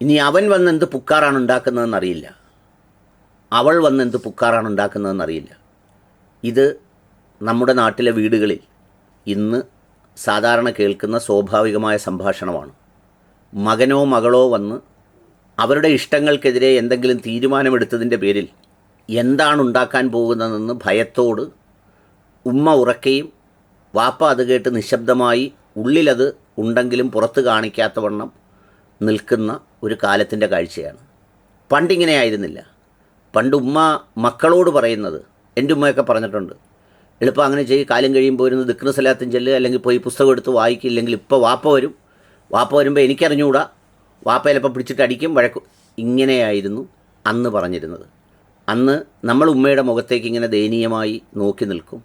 ഇനി അവൻ വന്ന് എന്ത് പുക്കാറാണ് ഉണ്ടാക്കുന്നതെന്ന് അറിയില്ല. അവൾ വന്ന് എന്ത് പുക്കാറാണ് ഉണ്ടാക്കുന്നതെന്ന് അറിയില്ല. ഇത് നമ്മുടെ നാട്ടിലെ വീടുകളിൽ ഇന്ന് സാധാരണ കേൾക്കുന്ന സ്വാഭാവികമായ സംഭാഷണമാണ്. മകനോ മകളോ വന്ന് അവരുടെ ഇഷ്ടങ്ങൾക്കെതിരെ എന്തെങ്കിലും തീരുമാനമെടുത്തതിന്റെ പേരിൽ എന്താണ് ഉണ്ടാക്കാൻ പോകുന്നതെന്ന് ഭയത്തോട് ഉമ്മ ഉറക്കുകയും വാപ്പ അത് കേട്ട് നിശബ്ദമായി ഉള്ളിലത് ഉണ്ടെങ്കിലും പുറത്ത് കാണിക്കാത്തവണ്ണം നിൽക്കുന്ന ഒരു കാലത്തിന്റെ കാഴ്ചയാണ്. പണ്ടിങ്ങനെ ആയിരുന്നില്ല. പണ്ട് ഉമ്മ മക്കളോട് പറയുന്നത് എന്റെ ഉമ്മയൊക്കെ പറഞ്ഞിട്ടുണ്ട് എളുപ്പം അങ്ങനെ ചെയ്യും കാലം കഴിയുമ്പോൾ ഇരുന്ന് ദിക്കുന്ന സ്ഥലത്തും ചെല്ലുക അല്ലെങ്കിൽ പോയി പുസ്തകം എടുത്ത് വായിക്കില്ലെങ്കിൽ ഇപ്പോൾ വാപ്പ വരും. വാപ്പ വരുമ്പോൾ എനിക്കറിഞ്ഞുകൂടാ. വാപ്പ ചിലപ്പോൾ പിടിച്ചിട്ട് അടിക്കും വഴക്കും. ഇങ്ങനെയായിരുന്നു അന്ന് പറഞ്ഞിരുന്നത്. അന്ന് നമ്മൾ ഉമ്മയുടെ മുഖത്തേക്ക് ഇങ്ങനെ ദയനീയമായി നോക്കി നിൽക്കും.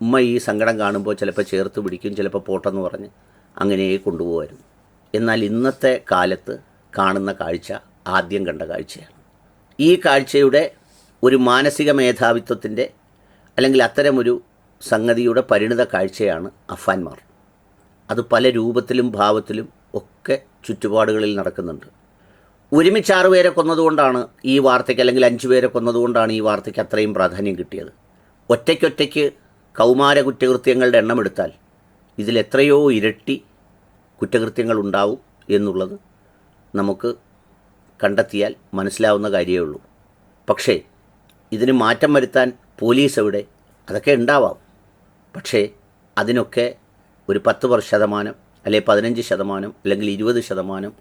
ഉമ്മ ഈ സങ്കടം കാണുമ്പോൾ ചിലപ്പോൾ ചേർത്ത് പിടിക്കും ചിലപ്പോൾ പോട്ടെന്ന് പറഞ്ഞ് അങ്ങനെ കൊണ്ടുപോകുമായിരുന്നു എന്നാൽ ഇന്നത്തെ കാലത്ത് കാണുന്ന കാഴ്ച ആദ്യം കണ്ട കാഴ്ചയാണ്. ഈ കാഴ്ചയുടെ ഒരു മാനസിക മേധാവിത്വത്തിന്റെ അല്ലെങ്കിൽ അത്തരമൊരു സംഗതിയുടെ പരിണിത കാഴ്ചയാണ് അഫാൻമാർ. അത് പല രൂപത്തിലും ഭാവത്തിലും ഒക്കെ ചുറ്റുപാടുകളിൽ നടക്കുന്നുണ്ട്. ഒരുമിച്ച് ആറ് പേരെ കൊന്നതുകൊണ്ടാണ് ഈ വാർത്തയ്ക്ക് അല്ലെങ്കിൽ അഞ്ചു പേരെ കൊന്നതുകൊണ്ടാണ് ഈ വാർത്തയ്ക്ക് അത്രയും പ്രാധാന്യം കിട്ടിയത്. ഒറ്റയ്ക്കൊറ്റയ്ക്ക് കൗമാര കുറ്റകൃത്യങ്ങളുടെ എണ്ണമെടുത്താൽ ഇതിലെത്രയോ ഇരട്ടി കുറ്റകൃത്യങ്ങൾ ഉണ്ടാവും എന്നുള്ളത് നമുക്ക് കണ്ടെത്തിയാൽ മനസ്സിലാവുന്ന കാര്യമേ ഉള്ളൂ. പക്ഷേ ഇതിന് മാറ്റം വരുത്താൻ പോലീസ് എവിടെ? അതൊക്കെ ഉണ്ടാവാം. പക്ഷേ അതിനൊക്കെ ഒരു പത്ത് ശതമാനം അല്ലെങ്കിൽ പതിനഞ്ച് ശതമാനം അല്ലെങ്കിൽ ഇരുപത് ശതമാനം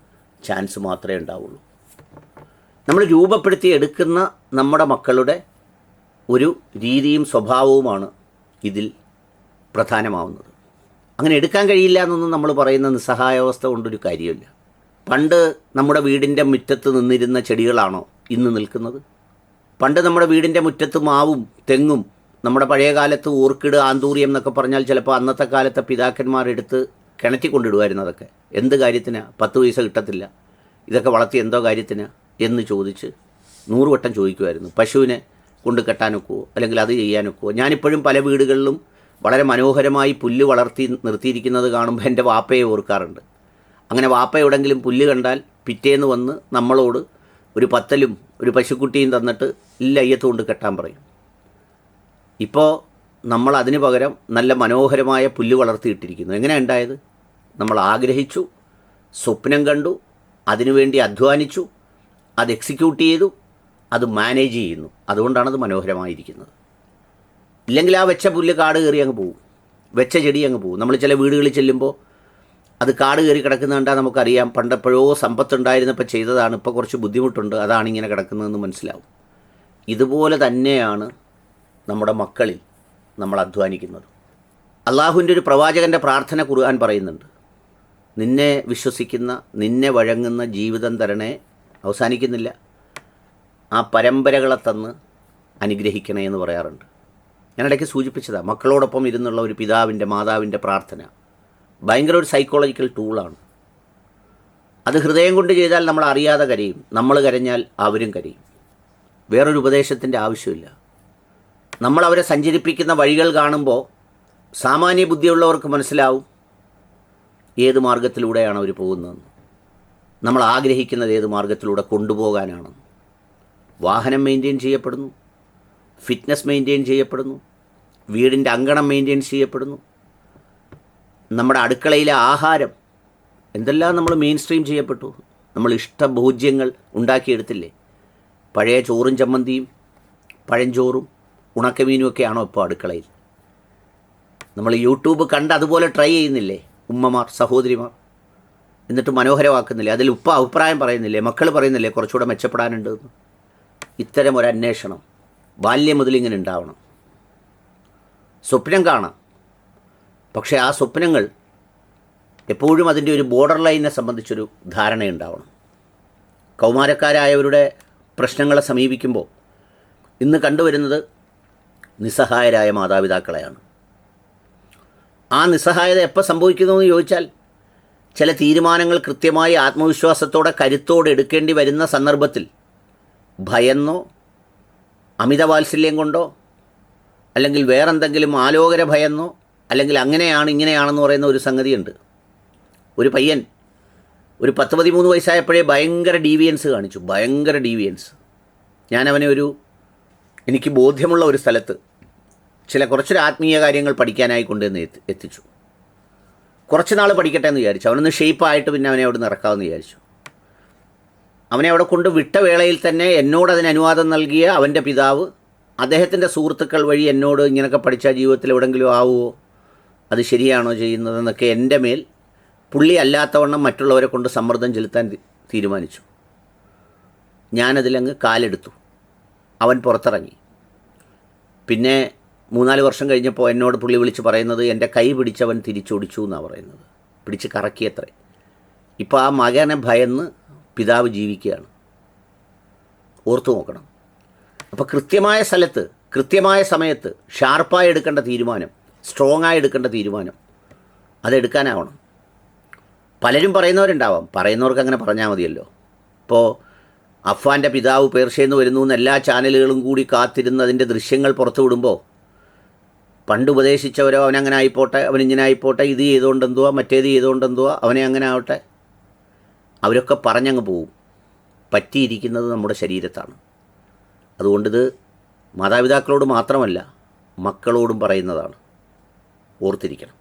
ചാൻസ് മാത്രമേ ഉണ്ടാവുള്ളൂ. നമ്മൾ രൂപപ്പെടുത്തി എടുക്കുന്ന നമ്മുടെ മക്കളുടെ ഒരു രീതിയും സ്വഭാവവുമാണ് ഇതിൽ പ്രധാനമാവുന്നത്. അങ്ങനെ എടുക്കാൻ കഴിയില്ല എന്നൊന്നും നമ്മൾ പറയുന്ന നിസ്സഹായാവസ്ഥ കൊണ്ടൊരു കാര്യമില്ല. പണ്ട് നമ്മുടെ വീടിന്റെ മുറ്റത്ത് നിന്നിരുന്ന ചെടികളാണോ ഇന്ന് നിൽക്കുന്നത്? പണ്ട് നമ്മുടെ വീടിന്റെ മുറ്റത്ത് മാവും തെങ്ങും നമ്മുടെ പഴയ കാലത്ത് ഓർക്കിഡ് ആന്തൂറിയം എന്നൊക്കെ പറഞ്ഞാൽ ചിലപ്പോൾ അന്നത്തെ കാലത്തെ പിതാക്കന്മാരെടുത്ത് കിണറ്റി കൊണ്ടിടുമായിരുന്നു അതൊക്കെ. എന്ത് കാര്യത്തിന്? പത്ത് പൈസ കിട്ടത്തില്ല. ഇതൊക്കെ വളർത്തി എന്തോ കാര്യത്തിന്? എന്ന് ചോദിച്ച് നൂറ് വട്ടം ചോദിക്കുമായിരുന്നു. പശുവിനെ കൊണ്ട് കെട്ടാനൊക്കുവോ അല്ലെങ്കിൽ അത് ചെയ്യാനൊക്കുവോ? ഞാനിപ്പോഴും പല വീടുകളിലും വളരെ മനോഹരമായി പുല്ല് വളർത്തി നിർത്തിയിരിക്കുന്നത് കാണുമ്പോൾ എന്റെ വാപ്പയെ ഓർക്കാറുണ്ട്. അങ്ങനെ വാപ്പ എവിടെങ്കിലും പുല്ല് കണ്ടാൽ പിറ്റേന്ന് വന്ന് നമ്മളോട് ഒരു പത്തലും ഒരു പശുക്കുട്ടിയും തന്നിട്ട് ഇല്ല അയ്യത്ത് കൊണ്ട് കെട്ടാൻ പറയും. ഇപ്പോൾ നമ്മൾ അതിന് പകരം നല്ല മനോഹരമായ പുല്ല് വളർത്തിയിട്ടിരിക്കുന്നു. എങ്ങനെയാണ് ഉണ്ടായത്? നമ്മൾ ആഗ്രഹിച്ചു സ്വപ്നം കണ്ടു അതിനുവേണ്ടി അധ്വാനിച്ചു അത് എക്സിക്യൂട്ട് ചെയ്തു അത് മാനേജ് ചെയ്യുന്നു. അതുകൊണ്ടാണത് മനോഹരമായിരിക്കുന്നത്. ഇല്ലെങ്കിൽ ആ വെച്ച പുല്ല് കാട് കയറി അങ്ങ് പോകും വെച്ച ചെടി അങ്ങ് പോകും നമ്മൾ ചില വീടുകളിൽ ചെല്ലുമ്പോൾ അത് കാട് കയറി കിടക്കുന്ന കണ്ടാൽ നമുക്കറിയാം പണ്ടെപ്പോഴോ സമ്പത്തുണ്ടായിരുന്നപ്പോൾ ചെയ്തതാണ്. ഇപ്പോൾ കുറച്ച് ബുദ്ധിമുട്ടുണ്ട്. അതാണ് ഇങ്ങനെ കിടക്കുന്നതെന്ന് മനസ്സിലാവും. ഇതുപോലെ തന്നെയാണ് നമ്മുടെ മക്കളിൽ നമ്മൾ അധ്വാനിക്കുന്നത്. അള്ളാഹുവിന്റെ ഒരു പ്രവാചകന്റെ പ്രാർത്ഥന കുറുവാൻ പറയുന്നുണ്ട്. നിന്നെ വിശ്വസിക്കുന്ന നിന്നെ വഴങ്ങുന്ന ജീവിതം തരണേ. അവസാനിക്കുന്നില്ല. ആ പരമ്പരകളെ തന്ന് അനുഗ്രഹിക്കണേ എന്ന് പറയാറുണ്ട്. ഞാനിടയ്ക്ക് സൂചിപ്പിച്ചതാണ് മക്കളോടൊപ്പം ഇരുന്നുള്ള ഒരു പിതാവിന്റെ മാതാവിന്റെ പ്രാർത്ഥന. ഭയങ്കര ഒരു സൈക്കോളജിക്കൽ ടൂളാണ് അത് ഹൃദയം കൊണ്ട് ചെയ്താൽ നമ്മൾ അറിയാതെ കരയും. നമ്മൾ കരഞ്ഞാൽ അവരും കരയും. വേറൊരു ഉപദേശത്തിന്റെ ആവശ്യമില്ല. നമ്മൾ അവരെ സഞ്ചരിപ്പിക്കുന്ന വഴികൾ കാണുമ്പോൾ സാമാന്യ ബുദ്ധിയുള്ളവർക്ക് മനസ്സിലാവും ഏത് മാർഗത്തിലൂടെയാണ് അവർ പോകുന്നതെന്ന്. നമ്മൾ ആഗ്രഹിക്കുന്നത് ഏത് മാർഗത്തിലൂടെ കൊണ്ടുപോകാനാണെന്ന്. വാഹനം മെയിന്റെയിൻ ചെയ്യപ്പെടുന്നു. ഫിറ്റ്നസ് മെയിന്റെയിൻ ചെയ്യപ്പെടുന്നു. വീടിന്റെ അങ്കണം മെയിന്റെയിൻ ചെയ്യപ്പെടുന്നു. നമ്മുടെ അടുക്കളയിലെ ആഹാരം എന്തെല്ലാം നമ്മൾ മെയിൻ സ്ട്രീം ചെയ്യപ്പെട്ടു. നമ്മൾ ഇഷ്ടഭോജ്യങ്ങൾ ഉണ്ടാക്കിയെടുത്തില്ലേ? പഴയ ചോറും ചമ്മന്തിയും പഴഞ്ചോറും ഉണക്കമീനുമൊക്കെയാണോ ഇപ്പോൾ അടുക്കളയിൽ? നമ്മൾ യൂട്യൂബ് കണ്ട് അതുപോലെ ട്രൈ ചെയ്യുന്നില്ലേ? ഉമ്മമാർ സഹോദരിമാർ. എന്നിട്ട് മനോഹരമാക്കുന്നില്ലേ? അതിൽ ഉപ്പ അഭിപ്രായം പറയുന്നില്ലേ? മക്കൾ പറയുന്നില്ലേ? കുറച്ചുകൂടെ മെച്ചപ്പെടാനുണ്ട് ഇത്തരം ഒരു അന്വേഷണം. ബാല്യം മുതൽ ഇങ്ങനെ ഉണ്ടാവണം. സ്വപ്നം കാണാം. പക്ഷെ ആ സ്വപ്നങ്ങൾ എപ്പോഴും അതിന്റെ ഒരു ബോർഡർ ലൈനെ സംബന്ധിച്ചൊരു ധാരണയുണ്ടാവണം. കൗമാരക്കാരായവരുടെ പ്രശ്നങ്ങളെ സമീപിക്കുമ്പോൾ ഇന്ന് കണ്ടുവരുന്നത് നിസ്സഹായരായ മാതാപിതാക്കളെയാണ്. ആ നിസ്സഹായത എപ്പോൾ സംഭവിക്കുന്നു ചോദിച്ചാൽ ചില തീരുമാനങ്ങൾ കൃത്യമായി ആത്മവിശ്വാസത്തോടെ കരുത്തോടെ എടുക്കേണ്ടി വരുന്ന സന്ദർഭത്തിൽ ഭയന്നോ അമിതവാത്സല്യം കൊണ്ടോ അല്ലെങ്കിൽ വേറെന്തെങ്കിലും ആലോകര ഭയന്നോ അല്ലെങ്കിൽ അങ്ങനെയാണ് ഇങ്ങനെയാണെന്ന് പറയുന്ന ഒരു സംഗതിയുണ്ട്. ഒരു പയ്യൻ ഒരു പത്ത് പതിമൂന്ന് വയസ്സായപ്പോഴേ ഭയങ്കര ഡീവിയൻസ് കാണിച്ചു ഭയങ്കര ഡീവിയൻസ്. ഞാൻ അവനെ ഒരു എനിക്ക് ബോധ്യമുള്ള ഒരു സ്ഥലത്ത് ചില കുറച്ചൊരു ആത്മീയ കാര്യങ്ങൾ പഠിക്കാനായി കൊണ്ടുവന്ന് എത്തി എത്തിച്ചു. കുറച്ച് നാൾ പഠിക്കട്ടെ എന്ന് വിചാരിച്ചു. അവനൊന്ന് ഷേപ്പായിട്ട് പിന്നെ അവനെ അവിടെ നിന്ന് ഇറക്കാമെന്ന് വിചാരിച്ചു. അവനെ അവിടെ കൊണ്ട് വിട്ട വേളയിൽ തന്നെ എന്നോട് അതിന് അനുവാദം നൽകിയ അവന്റെ പിതാവ് അദ്ദേഹത്തിന്റെ സുഹൃത്തുക്കൾ വഴി എന്നോട് ഇങ്ങനെയൊക്കെ പഠിച്ച ജീവിതത്തിൽ എവിടെങ്കിലും ആവുമോ അത് ശരിയാണോ ചെയ്യുന്നതെന്നൊക്കെ എന്റെ മേൽ പുള്ളി അല്ലാത്തവണ്ണം മറ്റുള്ളവരെ കൊണ്ട് സമ്മർദ്ദം ചെലുത്താൻ തീരുമാനിച്ചു. ഞാനതിലങ്ങ് കാലെടുത്തു. അവൻ പുറത്തിറങ്ങി. പിന്നെ മൂന്നാൽ വർഷം കഴിഞ്ഞപ്പോൾ എന്നോട് പുള്ളി വിളിച്ച് പറയുന്നത് എന്റെ കൈ പിടിച്ചവൻ തിരിച്ചോടിച്ചു എന്നാണ് പറയുന്നത്. പിടിച്ച് കറക്കിയത്രേ. ഇപ്പോൾ ആ മകനെ ഭയന്ന് പിതാവ് ജീവിക്കുകയാണ്. ഓർത്തു നോക്കണം. അപ്പോൾ കൃത്യമായ സ്ഥലത്ത് കൃത്യമായ സമയത്ത് ഷാർപ്പായി എടുക്കേണ്ട തീരുമാനം സ്ട്രോങ് ആയി എടുക്കേണ്ട തീരുമാനം അതെടുക്കാനാവണം. പലരും പറയുന്നവരുണ്ടാവാം. പറയുന്നവർക്ക് അങ്ങനെ പറഞ്ഞാൽ മതിയല്ലോ. ഇപ്പോൾ അഫ്വാന്റെ പിതാവ് നിന്ന് വരുന്നു എന്ന് എല്ലാ ചാനലുകളും കൂടി കാത്തിരുന്ന് അതിന്റെ ദൃശ്യങ്ങൾ പുറത്തു വിടുമ്പോൾ പണ്ട് ഉപദേശിച്ചവരോ അവനങ്ങനെ ആയിപ്പോട്ടെ അവൻ ഇങ്ങനെ ആയിപ്പോട്ടെ ഇത് ചെയ്തുകൊണ്ടെന്തുവാ മറ്റേത് ചെയ്തുകൊണ്ടെന്തുവാ അവനെ അങ്ങനെ ആവട്ടെ. അവരൊക്കെ പറഞ്ഞങ്ങ് പോവും. പറ്റിയിരിക്കുന്നത് നമ്മുടെ ശരീരത്താണ്. അതുകൊണ്ടിത് മാതാപിതാക്കളോട് മാത്രമല്ല മക്കളോടും പറയുന്നതാണ്. ഓർത്തിരിക്കണം.